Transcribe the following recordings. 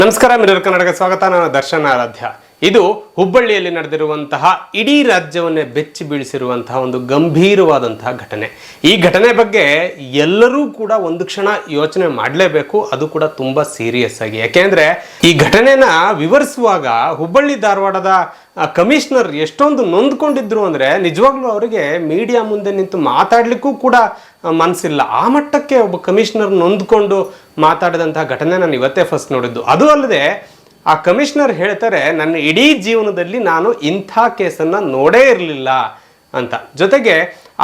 ನಮಸ್ಕಾರ ಮಿರರ್ ಕನ್ನಡಕ್ಕೆ ಸ್ವಾಗತ. ನಾನು ದರ್ಶನ ಆರಾಧ್ಯ. ಇದು ಹುಬ್ಬಳ್ಳಿಯಲ್ಲಿ ನಡೆದಿರುವಂತಹ ಇಡೀ ರಾಜ್ಯವನ್ನೇ ಬೆಚ್ಚಿ ಬೀಳಿಸಿರುವಂತಹ ಒಂದು ಗಂಭೀರವಾದಂತಹ ಘಟನೆ. ಈ ಘಟನೆ ಬಗ್ಗೆ ಎಲ್ಲರೂ ಕೂಡ ಒಂದು ಕ್ಷಣ ಯೋಚನೆ ಮಾಡಲೇಬೇಕು. ಅದು ಕೂಡ ತುಂಬಾ ಸೀರಿಯಸ್ ಆಗಿ. ಯಾಕೆಂದ್ರೆ ಈ ಘಟನೆನ ವಿವರಿಸುವಾಗ ಹುಬ್ಬಳ್ಳಿ ಧಾರವಾಡದ ಕಮಿಷನರ್ ಎಷ್ಟೊಂದು ನೊಂದ್ಕೊಂಡಿದ್ರು ಅಂದ್ರೆ ನಿಜವಾಗ್ಲೂ ಅವರಿಗೆ ಮೀಡಿಯಾ ಮುಂದೆ ನಿಂತು ಮಾತಾಡ್ಲಿಕ್ಕೂ ಕೂಡ ಮನಸ್ಸಿಲ್ಲ ಆ ಮಟ್ಟಕ್ಕೆ ಒಬ್ಬ ಕಮಿಷನರ್ ನೊಂದ್ಕೊಂಡು ಮಾತಾಡಿದಂತಹ ಘಟನೆ ನಾನು ಇವತ್ತೇ ಫಸ್ಟ್ ನೋಡಿದ್ದು. ಅದು ಅಲ್ಲದೆ ಆ ಕಮಿಷನರ್ ಹೇಳ್ತಾರೆ, ನನ್ನ ಇಡೀ ಜೀವನದಲ್ಲಿ ನಾನು ಇಂಥ ಕೇಸನ್ನು ನೋಡೇ ಇರಲಿಲ್ಲ ಅಂತ. ಜೊತೆಗೆ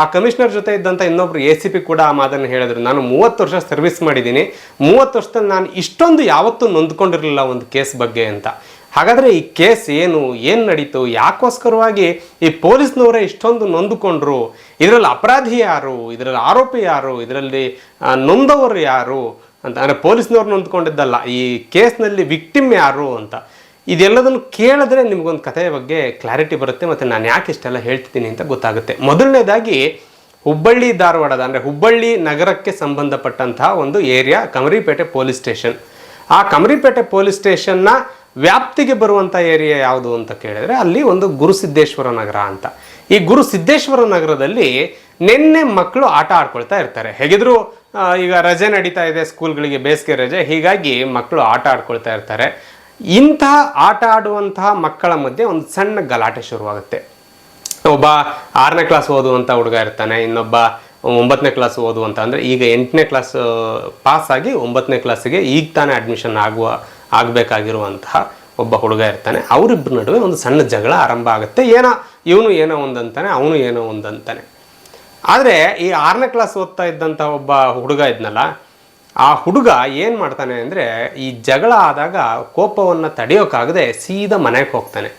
ಆ ಕಮಿಷನರ್ ಜೊತೆ ಇದ್ದಂಥ ಇನ್ನೊಬ್ರು ಎ ಸಿ ಪಿ ಕೂಡ ಆ ಮಾತನ್ನು ಹೇಳಿದ್ರು. ನಾನು ಮೂವತ್ತು ವರ್ಷ ಸರ್ವಿಸ್ ಮಾಡಿದ್ದೀನಿ. ಮೂವತ್ತು ವರ್ಷದಲ್ಲಿ ನಾನು ಇಷ್ಟೊಂದು ಯಾವತ್ತೂ ನೊಂದ್ಕೊಂಡಿರಲಿಲ್ಲ ಒಂದು ಕೇಸ್ ಬಗ್ಗೆ ಅಂತ. ಹಾಗಾದರೆ ಈ ಕೇಸ್ ಏನು ಏನು ನಡೀತು? ಯಾಕೋಸ್ಕರವಾಗಿ ಈ ಪೊಲೀಸ್ನವರೇ ಇಷ್ಟೊಂದು ನೊಂದುಕೊಂಡ್ರು? ಇದರಲ್ಲಿ ಅಪರಾಧಿ ಯಾರು? ಇದರಲ್ಲಿ ಆರೋಪಿ ಯಾರು? ಇದರಲ್ಲಿ ನೊಂದವರು ಯಾರು? ಅಂತ. ಅಂದರೆ ಪೊಲೀಸ್ನವ್ರು ನೊಂದ್ಕೊಂಡಿದ್ದಲ್ಲ ಈ ಕೇಸ್ನಲ್ಲಿ ವಿಕ್ಟಿಮ್ ಯಾರು ಅಂತ. ಇದೆಲ್ಲದನ್ನು ಕೇಳಿದ್ರೆ ನಿಮಗೊಂದು ಕಥೆಯ ಬಗ್ಗೆ ಕ್ಲಾರಿಟಿ ಬರುತ್ತೆ ಮತ್ತು ನಾನು ಯಾಕೆ ಇಷ್ಟೆಲ್ಲ ಹೇಳ್ತಿದ್ದೀನಿ ಅಂತ ಗೊತ್ತಾಗುತ್ತೆ. ಮೊದಲನೇದಾಗಿ, ಹುಬ್ಬಳ್ಳಿ ಧಾರವಾಡದ, ಅಂದರೆ ಹುಬ್ಬಳ್ಳಿ ನಗರಕ್ಕೆ ಸಂಬಂಧಪಟ್ಟಂತಹ ಒಂದು ಏರಿಯಾ, ಕಮರಿಪೇಟೆ ಪೊಲೀಸ್ ಸ್ಟೇಷನ್. ಆ ಕಮರಿಪೇಟೆ ಪೊಲೀಸ್ ಸ್ಟೇಷನ್ನ ವ್ಯಾಪ್ತಿಗೆ ಬರುವಂಥ ಏರಿಯಾ ಯಾವುದು ಅಂತ ಕೇಳಿದರೆ ಅಲ್ಲಿ ಒಂದು ಗುರುಸಿದ್ದೇಶ್ವರ ನಗರ ಅಂತ. ಈ ಗುರುಸಿದ್ದೇಶ್ವರ ನಗರದಲ್ಲಿ ನಿನ್ನೆ ಮಕ್ಕಳು ಆಟ ಆಡ್ಕೊಳ್ತಾ ಇರ್ತಾರೆ. ಹೇಗಿದ್ರು ಈಗ ರಜೆ ನಡೀತಾ ಇದೆ ಸ್ಕೂಲ್ಗಳಿಗೆ ಬೇಸಿಗೆ ರಜೆ. ಹೀಗಾಗಿ ಮಕ್ಕಳು ಆಟ ಆಡ್ಕೊಳ್ತಾ ಇರ್ತಾರೆ. ಇಂತಹ ಆಟ ಆಡುವಂತಹ ಮಕ್ಕಳ ಮಧ್ಯೆ ಒಂದು ಸಣ್ಣ ಗಲಾಟೆ ಶುರುವಾಗುತ್ತೆ. ಒಬ್ಬ ಆರನೇ ಕ್ಲಾಸ್ ಓದುವಂಥ ಹುಡುಗ ಇರ್ತಾನೆ, ಇನ್ನೊಬ್ಬ ಒಂಬತ್ತನೇ ಕ್ಲಾಸ್ ಓದುವಂಥ ಅಂದರೆ ಈಗ ಎಂಟನೇ ಕ್ಲಾಸ್ ಪಾಸ್ ಆಗಿ ಒಂಬತ್ತನೇ ಕ್ಲಾಸಿಗೆ ಈಗ ತಾನೇ ಅಡ್ಮಿಷನ್ ಆಗುವ, ಆಗಬೇಕಾಗಿರುವಂತಹ ಒಬ್ಬ ಹುಡುಗ ಇರ್ತಾನೆ. ಅವರಿಬ್ಬರ ನಡುವೆ ಒಂದು ಸಣ್ಣ ಜಗಳ ಆರಂಭ ಆಗುತ್ತೆ. ಏನೋ ಇವನು ಏನೋ ಒಂದಂತಾನೆ, ಅವನು ಏನೋ ಒಂದಂತಾನೆ. ಆದರೆ ಈ ಆರನೇ ಕ್ಲಾಸ್ ಓದ್ತಾ ಇದ್ದಂಥ ಒಬ್ಬ ಹುಡುಗ ಇದ್ನಲ್ಲ, ಆ ಹುಡುಗ ಏನು ಮಾಡ್ತಾನೆ ಅಂದರೆ ಈ ಜಗಳ ಆದಾಗ ಕೋಪವನ್ನು ತಡೆಯೋಕ್ಕಾಗದೆ ಸೀದಾ ಮನೆಗೆ ಹೋಗ್ತಾನೆ.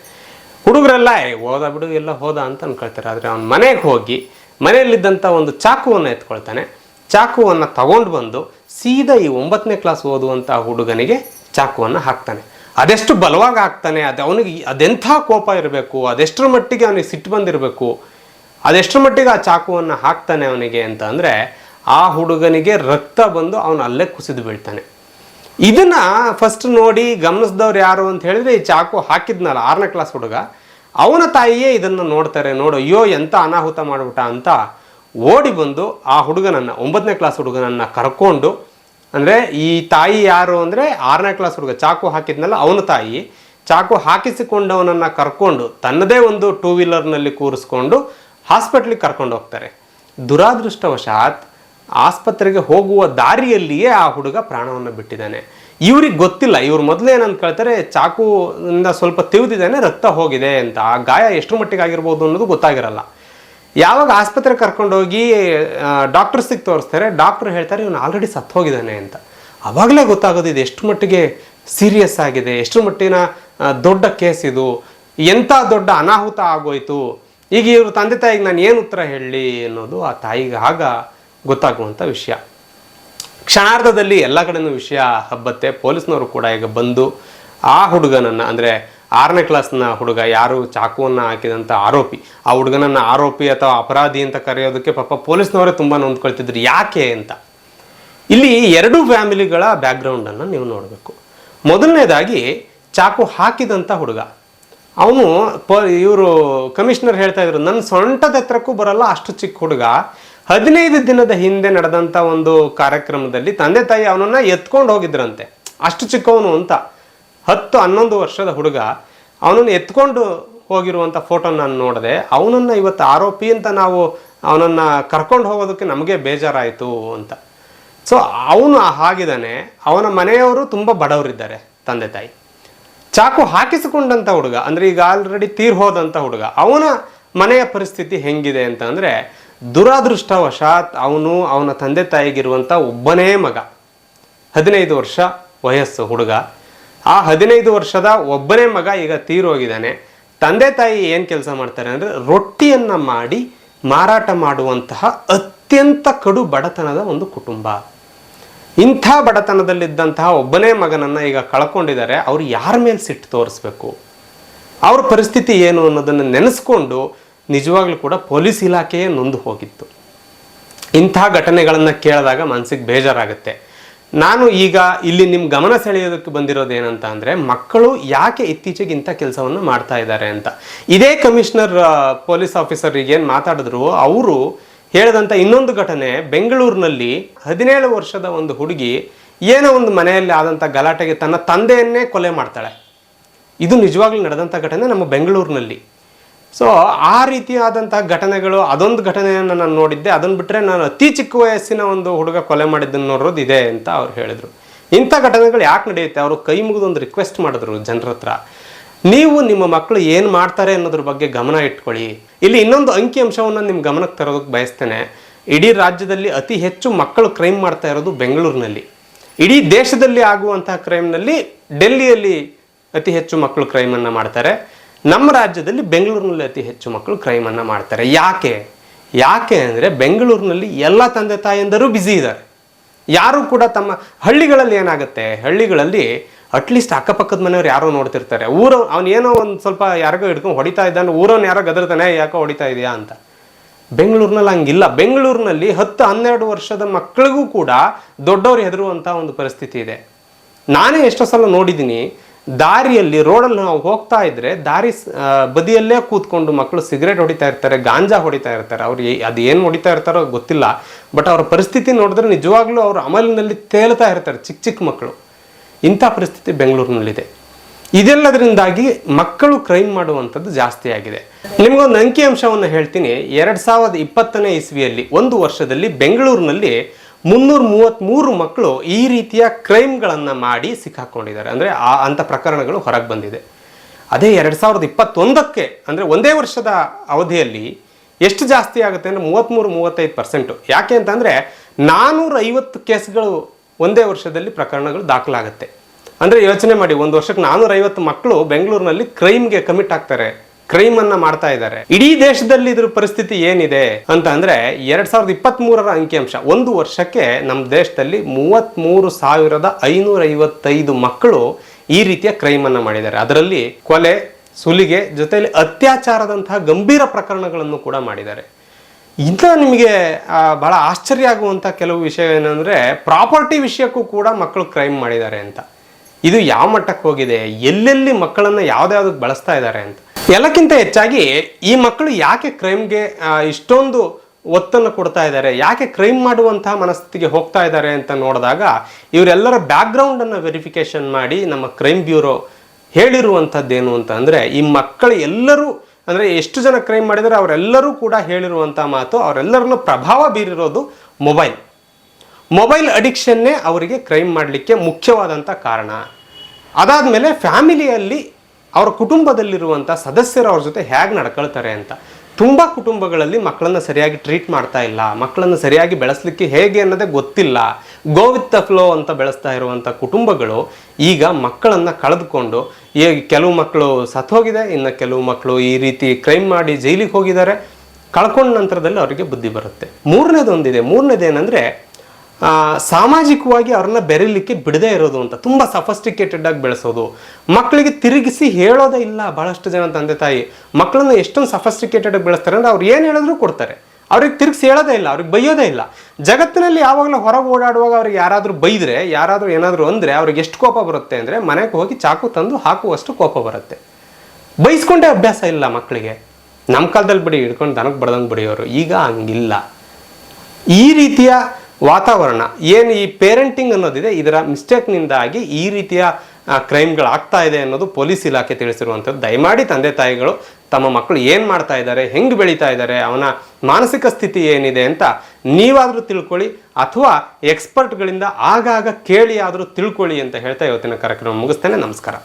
ಹುಡುಗರೆಲ್ಲ ಓದ ಹೋದ ಬಿಡು, ಎಲ್ಲ ಹೋದ ಅಂತ ಅನ್ಕೊಳ್ತಾರೆ. ಆದರೆ ಅವ್ನು ಮನೆಗೆ ಹೋಗಿ ಮನೆಯಲ್ಲಿದ್ದಂಥ ಒಂದು ಚಾಕುವನ್ನು ಎತ್ಕೊಳ್ತಾನೆ. ಚಾಕುವನ್ನು ತಗೊಂಡು ಬಂದು ಸೀದಾ ಈ ಒಂಬತ್ತನೇ ಕ್ಲಾಸ್ ಓದುವಂಥ ಹುಡುಗನಿಗೆ ಚಾಕುವನ್ನು ಹಾಕ್ತಾನೆ. ಅದೆಷ್ಟು ಬಲವಾಗಿ ಹಾಕ್ತಾನೆ, ಅದು ಅವನಿಗೆ ಅದೆಂಥ ಕೋಪ ಇರಬೇಕು, ಅದೆಷ್ಟರ ಮಟ್ಟಿಗೆ ಅವನಿಗೆ ಸಿಟ್ಟು ಬಂದಿರಬೇಕು ಅದೆಷ್ಟರ ಮಟ್ಟಿಗೆ ಆ ಚಾಕುವನ್ನು ಹಾಕ್ತಾನೆ ಅವನಿಗೆ ಅಂತ ಅಂದರೆ ಆ ಹುಡುಗನಿಗೆ ರಕ್ತ ಬಂದು ಅವನು ಅಲ್ಲೇ ಕುಸಿದು ಬೀಳ್ತಾನೆ. ಇದನ್ನು ಫಸ್ಟ್ ನೋಡಿ ಗಮನಿಸಿದವ್ರು ಯಾರು ಅಂತ ಹೇಳಿದ್ರೆ ಈ ಚಾಕು ಹಾಕಿದ್ನಲ್ಲ ಆರನೇ ಕ್ಲಾಸ್ ಹುಡುಗ. ಅವನ ತಾಯಿಯೇ ಇದನ್ನು ನೋಡ್ತಾರೆ, ನೋಡು, ಅಯ್ಯೋ ಎಂಥ ಅನಾಹುತ ಮಾಡ್ಬಿಟ್ಟ ಅಂತ ಓಡಿ ಬಂದು ಆ ಹುಡುಗನನ್ನು, ಒಂಬತ್ತನೇ ಕ್ಲಾಸ್ ಹುಡುಗನನ್ನು ಕರ್ಕೊಂಡು, ಅಂದರೆ ಈ ತಾಯಿ ಯಾರು ಅಂದರೆ ಆರನೇ ಕ್ಲಾಸ್ ಹುಡುಗ, ಚಾಕು ಹಾಕಿದ್ನಲ್ಲ ಅವನ ತಾಯಿ. ಚಾಕು ಹಾಕಿಸಿಕೊಂಡವನನ್ನು ಕರ್ಕೊಂಡು ತನ್ನದೇ ಒಂದು ಟೂ ವೀಲರ್ನಲ್ಲಿ ಕೂರಿಸ್ಕೊಂಡು ಹಾಸ್ಪಿಟ್ಲಿಗೆ ಕರ್ಕೊಂಡು ಹೋಗ್ತಾರೆ. ದುರಾದೃಷ್ಟವಶಾತ್ ಆಸ್ಪತ್ರೆಗೆ ಹೋಗುವ ದಾರಿಯಲ್ಲಿಯೇ ಆ ಹುಡುಗ ಪ್ರಾಣವನ್ನು ಬಿಟ್ಟಿದ್ದಾನೆ. ಇವ್ರಿಗೆ ಗೊತ್ತಿಲ್ಲ, ಇವ್ರು ಮೊದಲು ಏನಂತ ಕೇಳ್ತಾರೆ, ಚಾಕುವಿಂದ ಸ್ವಲ್ಪ ತಿವಿದಿದ್ದಾನೆ, ರಕ್ತ ಹೋಗಿದೆ ಅಂತ. ಆ ಗಾಯ ಎಷ್ಟು ಮಟ್ಟಿಗೆ ಆಗಿರ್ಬೋದು ಅನ್ನೋದು ಗೊತ್ತಾಗಿರಲ್ಲ. ಯಾವಾಗ ಆಸ್ಪತ್ರೆಗೆ ಕರ್ಕೊಂಡೋಗಿ ಡಾಕ್ಟರ್ಸಿಗೆ ತೋರಿಸ್ತಾರೆ, ಡಾಕ್ಟ್ರು ಹೇಳ್ತಾರೆ, ಇವನು ಆಲ್ರೆಡಿ ಸತ್ತು ಹೋಗಿದ್ದಾನೆ ಅಂತ. ಅವಾಗಲೇ ಗೊತ್ತಾಗೋದು ಇದು ಎಷ್ಟು ಮಟ್ಟಿಗೆ ಸೀರಿಯಸ್ ಆಗಿದೆ, ಎಷ್ಟು ಮಟ್ಟಿನ ದೊಡ್ಡ ಕೇಸ್ ಇದು, ಎಂಥ ದೊಡ್ಡ ಅನಾಹುತ ಆಗೋಯ್ತು. ಈಗ ಇವರು ತಂದೆ ತಾಯಿಗೆ ನಾನು ಏನು ಉತ್ತರ ಹೇಳಲಿ ಅನ್ನೋದು ಆ ತಾಯಿಗೆ ಆಗ ಗೊತ್ತಾಗುವಂಥ ವಿಷಯ. ಕ್ಷಣಾರ್ಧದಲ್ಲಿ ಎಲ್ಲ ಕಡೆನೂ ವಿಷಯ ಹಬ್ಬತ್ತೆ. ಪೊಲೀಸ್ನವರು ಕೂಡ ಈಗ ಬಂದು ಆ ಹುಡುಗನನ್ನು, ಅಂದರೆ ಆರನೇ ಕ್ಲಾಸ್ನ ಹುಡುಗ ಯಾರು ಚಾಕುವನ್ನು ಹಾಕಿದಂಥ ಆರೋಪಿ, ಆ ಹುಡುಗನನ್ನು ಆರೋಪಿ ಅಥವಾ ಅಪರಾಧಿ ಅಂತ ಕರೆಯೋದಕ್ಕೆ ಪಾಪ ಪೊಲೀಸ್ನವರೇ ತುಂಬ ನೊಂದ್ಕೊಳ್ತಿದ್ರು ಯಾಕೆ ಅಂತ. ಇಲ್ಲಿ ಎರಡು ಫ್ಯಾಮಿಲಿಗಳ ಬ್ಯಾಕ್ಗ್ರೌಂಡನ್ನು ನೀವು ನೋಡಬೇಕು. ಮೊದಲನೇದಾಗಿ ಚಾಕು ಹಾಕಿದಂಥ ಹುಡುಗ. ಅವನು ಪ ಇವರು ಕಮಿಷನರ್ ಹೇಳ್ತಾ ಇದ್ರು ನನ್ನ ಸೊಂಟದ ಹತ್ರಕ್ಕೂ ಬರಲ್ಲ, ಅಷ್ಟು ಚಿಕ್ಕ ಹುಡುಗ. ಹದಿನೈದು ದಿನದ ಹಿಂದೆ ನಡೆದಂಥ ಒಂದು ಕಾರ್ಯಕ್ರಮದಲ್ಲಿ ತಂದೆ ತಾಯಿ ಅವನನ್ನ ಎತ್ಕೊಂಡು ಹೋಗಿದ್ರಂತೆ. ಅಷ್ಟು ಚಿಕ್ಕವನು ಅಂತ. ಹತ್ತು, ಹನ್ನೊಂದು ವರ್ಷದ ಹುಡುಗ. ಅವನನ್ನು ಎತ್ಕೊಂಡು ಹೋಗಿರುವಂಥ ಫೋಟೋ ನಾನು ನೋಡಿದೆ. ಅವನನ್ನು ಇವತ್ತು ಆರೋಪಿ ಅಂತ ನಾವು ಅವನನ್ನು ಕರ್ಕೊಂಡು ಹೋಗೋದಕ್ಕೆ ನಮಗೆ ಬೇಜಾರಾಯಿತು ಅಂತ. ಸೊ ಅವನು ಹಾಗಿದ್ದಾನೆ. ಅವನ ಮನೆಯವರು ತುಂಬ ಬಡವರಿದ್ದಾರೆ, ತಂದೆ ತಾಯಿ. ಚಾಕು ಹಾಕಿಸಿಕೊಂಡಂಥ ಹುಡುಗ, ಅಂದರೆ ಈಗ ಆಲ್ರೆಡಿ ತೀರ್ ಹೋದಂಥ ಹುಡುಗ, ಅವನ ಮನೆಯ ಪರಿಸ್ಥಿತಿ ಹೆಂಗಿದೆ ಅಂತ ಅಂದರೆ ದುರಾದೃಷ್ಟವಶಾತ್ ಅವನು ಅವನ ತಂದೆ ತಾಯಿಗಿರುವಂಥ ಒಬ್ಬನೇ ಮಗ. ಹದಿನೈದು ವರ್ಷ ವಯಸ್ಸು ಹುಡುಗ. ಆ ಹದಿನೈದು ವರ್ಷದ ಒಬ್ಬನೇ ಮಗ ಈಗ ತೀರೋಗಿದ್ದಾನೆ ತಂದೆ ತಾಯಿ ಏನು ಕೆಲಸ ಮಾಡ್ತಾರೆ ಅಂದರೆ ರೊಟ್ಟಿಯನ್ನು ಮಾಡಿ ಮಾರಾಟ ಮಾಡುವಂತಹ ಅತ್ಯಂತ ಕಡು ಬಡತನದ ಒಂದು ಕುಟುಂಬ. ಇಂಥ ಬಡತನದಲ್ಲಿದ್ದಂತಹ ಒಬ್ಬನೇ ಮಗನನ್ನು ಈಗ ಕಳ್ಕೊಂಡಿದ್ದಾರೆ, ಅವ್ರು ಯಾರ ಮೇಲೆ ಸಿಟ್ಟು ತೋರಿಸ್ಬೇಕು? ಅವ್ರ ಪರಿಸ್ಥಿತಿ ಏನು ಅನ್ನೋದನ್ನು ನೆನೆಸ್ಕೊಂಡು ನಿಜವಾಗ್ಲೂ ಕೂಡ ಪೊಲೀಸ್ ಇಲಾಖೆಯೇ ನೊಂದು ಹೋಗಿತ್ತು. ಇಂಥ ಘಟನೆಗಳನ್ನು ಕೇಳಿದಾಗ ಮನಸ್ಸಿಗೆ ಬೇಜಾರಾಗುತ್ತೆ. ನಾನು ಈಗ ಇಲ್ಲಿ ನಿಮ್ಮ ಗಮನ ಸೆಳೆಯೋದಕ್ಕೆ ಬಂದಿರೋದು ಏನಂತ ಅಂದರೆ, ಮಕ್ಕಳು ಯಾಕೆ ಇತ್ತೀಚೆಗೆ ಇಂಥ ಕೆಲಸವನ್ನು ಮಾಡ್ತಾ ಇದ್ದಾರೆ ಅಂತ. ಇದೇ ಕಮಿಷನರ್ ಪೊಲೀಸ್ ಆಫೀಸರ್ ಏನು ಮಾತಾಡಿದ್ರು, ಅವರು ಹೇಳಿದಂಥ ಇನ್ನೊಂದು ಘಟನೆ ಬೆಂಗಳೂರಿನಲ್ಲಿ ಹದಿನೇಳು ವರ್ಷದ ಒಂದು ಹುಡುಗಿ ಏನೋ ಒಂದು ಮನೆಯಲ್ಲಿ ಆದಂಥ ಗಲಾಟೆಗೆ ತನ್ನ ತಂದೆಯನ್ನೇ ಕೊಲೆ ಮಾಡ್ತಾಳೆ. ಇದು ನಿಜವಾಗ್ಲೂ ನಡೆದಂಥ ಘಟನೆ ನಮ್ಮ ಬೆಂಗಳೂರಿನಲ್ಲಿ. ಸೊ ಆ ರೀತಿಯಾದಂಥ ಘಟನೆಗಳು, ಅದೊಂದು ಘಟನೆಯನ್ನು ನಾನು ನೋಡಿದ್ದೆ. ಅದನ್ನು ಬಿಟ್ಟರೆ ನಾನು ಅತಿ ಚಿಕ್ಕ ವಯಸ್ಸಿನ ಒಂದು ಹುಡುಗ ಕೊಲೆ ಮಾಡಿದ್ದನ್ನು ನೋಡೋದು ಇದೆ ಅಂತ ಅವ್ರು ಹೇಳಿದರು. ಇಂಥ ಘಟನೆಗಳು ಯಾಕೆ ನಡೆಯುತ್ತೆ? ಅವರು ಕೈ ಮುಗಿದು ಒಂದು ರಿಕ್ವೆಸ್ಟ್ ಮಾಡಿದ್ರು ಜನರ ಹತ್ರ ನೀವು ನಿಮ್ಮ ಮಕ್ಕಳು ಏನು ಮಾಡ್ತಾರೆ ಅನ್ನೋದ್ರ ಬಗ್ಗೆ ಗಮನ ಇಟ್ಕೊಳ್ಳಿ. ಇಲ್ಲಿ ಇನ್ನೊಂದು ಅಂಕಿ ಅಂಶವನ್ನು ನಿಮ್ಮ ಗಮನಕ್ಕೆ ತರೋದಕ್ಕೆ ಬಯಸ್ತೇನೆ. ಇಡೀ ರಾಜ್ಯದಲ್ಲಿ ಅತಿ ಹೆಚ್ಚು ಮಕ್ಕಳು ಕ್ರೈಮ್ ಮಾಡ್ತಾ ಇರೋದು ಬೆಂಗಳೂರಿನಲ್ಲಿ. ಇಡೀ ದೇಶದಲ್ಲಿ ಆಗುವಂತಹ ಕ್ರೈಮ್ನಲ್ಲಿ ಡೆಲ್ಲಿಯಲ್ಲಿ ಅತಿ ಹೆಚ್ಚು ಮಕ್ಕಳು ಕ್ರೈಮನ್ನು ಮಾಡ್ತಾರೆ. ನಮ್ಮ ರಾಜ್ಯದಲ್ಲಿ ಬೆಂಗಳೂರಿನಲ್ಲಿ ಅತಿ ಹೆಚ್ಚು ಮಕ್ಕಳು ಕ್ರೈಮನ್ನು ಮಾಡ್ತಾರೆ. ಯಾಕೆ? ಯಾಕೆ ಅಂದರೆ ಬೆಂಗಳೂರಿನಲ್ಲಿ ಎಲ್ಲ ತಂದೆ ತಾಯಂದರು ಬ್ಯುಸಿ ಇದ್ದಾರೆ. ಯಾರು ಕೂಡ ತಮ್ಮ ಹಳ್ಳಿಗಳಲ್ಲಿ ಏನಾಗುತ್ತೆ? ಹಳ್ಳಿಗಳಲ್ಲಿ ಅಟ್ಲೀಸ್ಟ್ ಅಕ್ಕಪಕ್ಕದ ಮನೆಯವ್ರು ಯಾರೋ ನೋಡ್ತಿರ್ತಾರೆ. ಊರ ಅವ್ನು ಏನೋ ಒಂದು ಸ್ವಲ್ಪ ಯಾರಿಗೋ ಹಿಡ್ಕೊಂಡು ಹೊಡಿತಾ ಇದ್ದಾನೆ, ಊರವ್ನು ಯಾರೋ ಗದರ್ತಾನೆ ಯಾಕೋ ಹೊಡಿತಾ ಇದೆಯಾ? ಅಂತ. ಬೆಂಗಳೂರಿನಲ್ಲಿ ಹಂಗಿಲ್ಲ. ಬೆಂಗಳೂರಿನಲ್ಲಿ ಹತ್ತು ಹನ್ನೆರಡು ವರ್ಷದ ಮಕ್ಕಳಿಗೂ ಕೂಡ ದೊಡ್ಡವರು ಹೆದರುವಂಥ ಒಂದು ಪರಿಸ್ಥಿತಿ ಇದೆ. ನಾನೇ ಎಷ್ಟೋ ಸಲ ನೋಡಿದ್ದೀನಿ, ದಾರಿಯಲ್ಲಿ ರೋಡಲ್ಲಿ ನಾವು ಹೋಗ್ತಾ ಇದ್ರೆ ದಾರಿ ಬದಿಯಲ್ಲೇ ಕೂತ್ಕೊಂಡು ಮಕ್ಕಳು ಸಿಗರೇಟ್ ಹೊಡಿತಾ ಇರ್ತಾರೆ, ಗಾಂಜಾ ಹೊಡಿತಾ ಇರ್ತಾರೆ. ಅವ್ರು ಅದು ಏನು ಹೊಡಿತಾ ಇರ್ತಾರೋ ಗೊತ್ತಿಲ್ಲ. ಬಟ್ ಅವ್ರ ಪರಿಸ್ಥಿತಿ ನೋಡಿದ್ರೆ ನಿಜವಾಗ್ಲೂ ಅವರು ಅಮಲಿನಲ್ಲಿ ತೇಲ್ತಾ ಇರ್ತಾರೆ, ಚಿಕ್ಕ ಚಿಕ್ಕ ಮಕ್ಕಳು. ಇಂಥ ಪರಿಸ್ಥಿತಿ ಬೆಂಗಳೂರಿನಲ್ಲಿದೆ. ಇದೆಲ್ಲದರಿಂದಾಗಿ ಮಕ್ಕಳು ಕ್ರೈಮ್ ಮಾಡುವಂಥದ್ದು ಜಾಸ್ತಿ ಆಗಿದೆ. ನಿಮಗೊಂದು ಅಂಕಿ ಅಂಶವನ್ನು ಹೇಳ್ತೀನಿ. ಎರಡು ಸಾವಿರದ ಇಪ್ಪತ್ತನೇ ಇಸ್ವಿಯಲ್ಲಿ ಒಂದು ವರ್ಷದಲ್ಲಿ ಬೆಂಗಳೂರಿನಲ್ಲಿ ಮುನ್ನೂರ ಮೂವತ್ತ್ಮೂರು ಮಕ್ಕಳು ಈ ರೀತಿಯ ಕ್ರೈಮ್ಗಳನ್ನು ಮಾಡಿ ಸಿಕ್ಕಾಕೊಂಡಿದ್ದಾರೆ. ಅಂದರೆ ಆ ಅಂಥ ಪ್ರಕರಣಗಳು ಹೊರಗೆ ಬಂದಿದೆ. ಅದೇ ಎರಡು ಸಾವಿರದ ಇಪ್ಪತ್ತೊಂದಕ್ಕೆ, ಅಂದರೆ ಒಂದೇ ವರ್ಷದ ಅವಧಿಯಲ್ಲಿ ಎಷ್ಟು ಜಾಸ್ತಿ ಆಗುತ್ತೆ ಅಂದರೆ ಮೂವತ್ತ್ಮೂರು ಮೂವತ್ತೈದು ಪರ್ಸೆಂಟು ಯಾಕೆ ಅಂತಂದರೆ ನಾನ್ನೂರ ಐವತ್ತು ಕೇಸ್ಗಳು ಒಂದೇ ವರ್ಷದಲ್ಲಿ ಪ್ರಕರಣಗಳು ದಾಖಲಾಗುತ್ತೆ. ಅಂದರೆ ಯೋಚನೆ ಮಾಡಿ, ಒಂದು ವರ್ಷಕ್ಕೆ ನಾನ್ನೂರೈವತ್ತು ಮಕ್ಕಳು ಬೆಂಗಳೂರಿನಲ್ಲಿ ಕ್ರೈಮ್ಗೆ ಕಮಿಟ್ ಆಗ್ತಾರೆ ಕ್ರೈಮ್ ಅನ್ನ ಮಾಡ್ತಾ ಇದ್ದಾರೆ. ಇಡೀ ದೇಶದಲ್ಲಿ ಇದ್ರ ಪರಿಸ್ಥಿತಿ ಏನಿದೆ ಅಂತ ಅಂದ್ರೆ ಎರಡ್ ಸಾವಿರದ ಇಪ್ಪತ್ತ್ ಮೂರರ ಅಂಕಿಅಂಶ. ಒಂದು ವರ್ಷಕ್ಕೆ ನಮ್ಮ ದೇಶದಲ್ಲಿ ಮೂವತ್ತ್ ಸಾವಿರದ ಐನೂರ ಐವತ್ತೈದು ಮಕ್ಕಳು ಈ ರೀತಿಯ ಕ್ರೈಮ್ ಅನ್ನ ಮಾಡಿದ್ದಾರೆ. ಅದರಲ್ಲಿ ಕೊಲೆ, ಸುಲಿಗೆ ಜೊತೆಯಲ್ಲಿ ಅತ್ಯಾಚಾರದಂತಹ ಗಂಭೀರ ಪ್ರಕರಣಗಳನ್ನು ಕೂಡ ಮಾಡಿದ್ದಾರೆ. ಇಂಥ ನಿಮಗೆ ಭಾಳ ಆಶ್ಚರ್ಯ ಆಗುವಂಥ ಕೆಲವು ವಿಷಯ ಏನಂದರೆ ಪ್ರಾಪರ್ಟಿ ವಿಷಯಕ್ಕೂ ಕೂಡ ಮಕ್ಕಳು ಕ್ರೈಮ್ ಮಾಡಿದ್ದಾರೆ ಅಂತ. ಇದು ಯಾವ ಮಟ್ಟಕ್ಕೆ ಹೋಗಿದೆ? ಎಲ್ಲೆಲ್ಲಿ ಮಕ್ಕಳನ್ನು ಯಾವ್ದಾವ್ದಕ್ಕೆ ಬಳಸ್ತಾ ಇದ್ದಾರೆ ಅಂತ. ಎಲ್ಲಕ್ಕಿಂತ ಹೆಚ್ಚಾಗಿ ಈ ಮಕ್ಕಳು ಯಾಕೆ ಕ್ರೈಮ್ಗೆ ಇಷ್ಟೊಂದು ಒತ್ತನ್ನು ಕೊಡ್ತಾ ಇದ್ದಾರೆ? ಯಾಕೆ ಕ್ರೈಮ್ ಮಾಡುವಂತಹ ಮನಸ್ಥಿತಿಗೆ ಹೋಗ್ತಾ ಇದ್ದಾರೆ ಅಂತ ನೋಡಿದಾಗ, ಇವರೆಲ್ಲರ ಬ್ಯಾಕ್ಗ್ರೌಂಡ್ ವೆರಿಫಿಕೇಷನ್ ವೆರಿಫಿಕೇಶನ್ ಮಾಡಿ ನಮ್ಮ ಕ್ರೈಮ್ ಬ್ಯೂರೋ ಹೇಳಿರುವಂಥದ್ದೇನು ಅಂತ ಅಂದರೆ, ಈ ಮಕ್ಕಳು ಎಲ್ಲರೂ ಅಂದ್ರೆ ಎಷ್ಟು ಜನ ಕ್ರೈಮ್ ಮಾಡಿದರೆ ಅವರೆಲ್ಲರೂ ಕೂಡ ಹೇಳಿರುವಂಥ ಮಾತು, ಅವರೆಲ್ಲರಲ್ಲೂ ಪ್ರಭಾವ ಬೀರಿರೋದು ಮೊಬೈಲ್ ಮೊಬೈಲ್ ಅಡಿಕ್ಷನ್ನೇ ಅವರಿಗೆ ಕ್ರೈಮ್ ಮಾಡಲಿಕ್ಕೆ ಮುಖ್ಯವಾದಂಥ ಕಾರಣ. ಅದಾದ ಮೇಲೆ ಫ್ಯಾಮಿಲಿಯಲ್ಲಿ ಅವರ ಕುಟುಂಬದಲ್ಲಿರುವಂಥ ಸದಸ್ಯರು ಅವ್ರ ಜೊತೆ ಹೇಗೆ ನಡ್ಕೊಳ್ತಾರೆ ಅಂತ. ತುಂಬ ಕುಟುಂಬಗಳಲ್ಲಿ ಮಕ್ಕಳನ್ನು ಸರಿಯಾಗಿ ಟ್ರೀಟ್ ಮಾಡ್ತಾ ಇಲ್ಲ. ಮಕ್ಕಳನ್ನು ಸರಿಯಾಗಿ ಬೆಳೆಸಲಿಕ್ಕೆ ಹೇಗೆ ಅನ್ನೋದೇ ಗೊತ್ತಿಲ್ಲ. ಗೋ ವಿತ್ ದ ಫ್ಲೋ ಅಂತ ಬೆಳೆಸ್ತಾ ಇರುವಂಥ ಕುಟುಂಬಗಳು ಈಗ ಮಕ್ಕಳನ್ನು ಕಳೆದುಕೊಂಡು ಕೆಲವು ಮಕ್ಕಳು ಸತ್ತೋಗಿದೆ ಇನ್ನು ಕೆಲವು ಮಕ್ಕಳು ಈ ರೀತಿ ಕ್ರೈಮ್ ಮಾಡಿ ಜೈಲಿಗೆ ಹೋಗಿದ್ದಾರೆ. ಕಳ್ಕೊಂಡ ನಂತರದಲ್ಲಿ ಅವರಿಗೆ ಬುದ್ಧಿ ಬರುತ್ತೆ. ಮೂರನೇದೊಂದಿದೆ. ಮೂರನೇದು ಆ, ಸಾಮಾಜಿಕವಾಗಿ ಅವ್ರನ್ನ ಬೆರೀಲಿಕ್ಕೆ ಬಿಡದೇ ಇರೋದು ಅಂತ, ತುಂಬ ಸಫಸ್ಟಿಕೇಟೆಡ್ ಆಗಿ ಬೆಳೆಸೋದು. ಮಕ್ಕಳಿಗೆ ತಿರುಗಿಸಿ ಹೇಳೋದೇ ಇಲ್ಲ ಬಹಳಷ್ಟು ಜನ ತಂದೆ ತಾಯಿ. ಮಕ್ಕಳನ್ನ ಎಷ್ಟೊಂದು ಸಫಸ್ಟಿಕೇಟೆಡ್ ಆಗಿ ಬೆಳೆಸ್ತಾರೆ ಅಂದ್ರೆ ಅವ್ರು ಏನು ಹೇಳಿದ್ರು ಕೊಡ್ತಾರೆ. ಅವ್ರಿಗೆ ತಿರುಗಿಸಿ ಹೇಳೋದೇ ಇಲ್ಲ, ಅವ್ರಿಗೆ ಬೈಯೋದೇ ಇಲ್ಲ. ಜಗತ್ತಿನಲ್ಲಿ ಯಾವಾಗಲೂ ಹೊರಗೆ ಓಡಾಡುವಾಗ ಅವ್ರಿಗೆ ಯಾರಾದರೂ ಬೈದರೆ, ಯಾರಾದರೂ ಏನಾದರೂ ಅಂದರೆ ಅವ್ರಿಗೆ ಎಷ್ಟು ಕೋಪ ಬರುತ್ತೆ ಅಂದರೆ ಮನೆಗೆ ಹೋಗಿ ಚಾಕು ತಂದು ಹಾಕುವಷ್ಟು ಕೋಪ ಬರುತ್ತೆ. ಬೈಸ್ಕೊಂಡೇ ಅಭ್ಯಾಸ ಇಲ್ಲ ಮಕ್ಕಳಿಗೆ ನಮ್ಮ ಕಾಲದಲ್ಲಿ ಬಿಡಿ ಹಿಡ್ಕೊಂಡು ದನಕ್ಕೆ ಬಡ್ದಂಗೆ ಬಿಡಿಯೋರು. ಈಗ ಹಂಗಿಲ್ಲ. ಈ ರೀತಿಯ ವಾತಾವರಣ. ಏನು ಈ ಪೇರೆಂಟಿಂಗ್ ಅನ್ನೋದಿದೆ, ಇದರ ಮಿಸ್ಟೇಕ್ನಿಂದಾಗಿ ಈ ರೀತಿಯ ಕ್ರೈಮ್ಗಳಾಗ್ತಾ ಇದೆ ಅನ್ನೋದು ಪೊಲೀಸ್ ಇಲಾಖೆ ತಿಳಿಸಿರುವಂಥದ್ದು. ದಯಮಾಡಿ ತಂದೆ ತಾಯಿಗಳು, ತಮ್ಮ ಮಕ್ಕಳು ಏನು ಮಾಡ್ತಾ ಇದ್ದಾರೆ, ಹೆಂಗೆ ಬೆಳೀತಾ ಇದ್ದಾರೆ, ಅವನ ಮಾನಸಿಕ ಸ್ಥಿತಿ ಏನಿದೆ ಅಂತ ನೀವಾದರೂ ತಿಳ್ಕೊಳ್ಳಿ, ಅಥವಾ ಎಕ್ಸ್ಪರ್ಟ್ಗಳಿಂದ ಆಗಾಗ ಕೇಳಿ ಆದರೂ ತಿಳ್ಕೊಳ್ಳಿ ಅಂತ ಹೇಳ್ತಾ ಇವತ್ತಿನ ಕಾರ್ಯಕ್ರಮ ಮುಗಿಸ್ತೇನೆ. ನಮಸ್ಕಾರ.